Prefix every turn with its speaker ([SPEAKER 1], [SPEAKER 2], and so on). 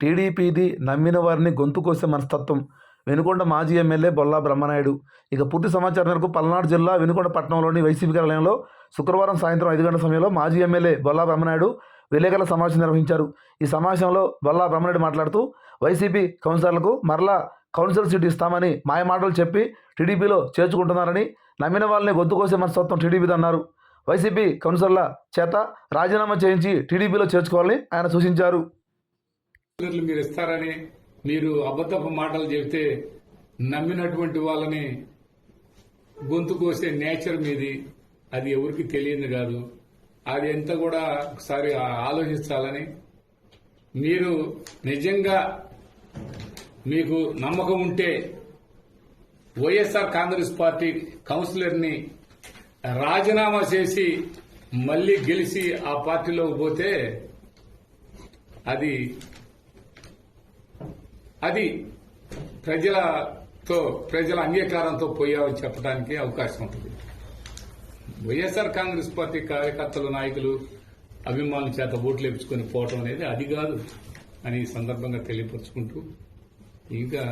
[SPEAKER 1] టీడీపీది నమ్మిన వారిని గొంతు కోసే మనస్తత్వం. వెనుకొండ మాజీ ఎమ్మెల్యే బొల్లా బ్రహ్మనాయుడు. ఇక పూర్తి సమాచారం మేరకు పల్నాడు జిల్లా వెనుకొండ పట్టణంలోని వైసీపీ కార్యాలయంలో శుక్రవారం సాయంత్రం ఐదు గంటల సమయంలో మాజీ ఎమ్మెల్యే బొల్లా బ్రహ్మనాయుడు విలేకరుల సమావేశం నిర్వహించారు. ఈ సమావేశంలో బొల్లా బ్రహ్మనాయుడు మాట్లాడుతూ వైసీపీ కౌన్సిలర్లకు మరలా కౌన్సిల్ సీట్ ఇస్తామని మాయమాటలు చెప్పి టీడీపీలో చేర్చుకుంటున్నారని నమ్మిన వాళ్ళని గొంతు కోసే మనస్తత్వం టీడీపీది అన్నారు. వైసీపీ కౌన్సిలర్ల చేత రాజీనామా చేయించి టీడీపీలో చేర్చుకోవాలని ఆయన సూచించారు.
[SPEAKER 2] మీరు ఇస్తారని మీరు అబద్దపు మాటలు చెబితే నమ్మినటువంటి వాళ్ళని గొంతు కోసే నేచర్ మీది అది ఎవరికి తెలియదు కాదు. అది ఎంత కూడా ఒకసారి ఆలోచించాలని మీరు నిజంగా మీకు నమ్మకం ఉంటే వైఎస్ఆర్ కాంగ్రెస్ పార్టీ కౌన్సిలర్ని రాజీనామా చేసి మళ్ళీ గెలిచి ఆ పార్టీలోకి పోతే అది అది ప్రజలతో ప్రజల అంగీకారంతో పోయామని చెప్పడానికి అవకాశం ఉంటుంది. వైఎస్ఆర్ కాంగ్రెస్ పార్టీ కార్యకర్తలు నాయకులు అభిమానుల చేత ఓట్లు వేపించుకొని పోవటం అనేది అది కాదు అని ఈ సందర్భంగా తెలియపరుచుకుంటూ ఇంకా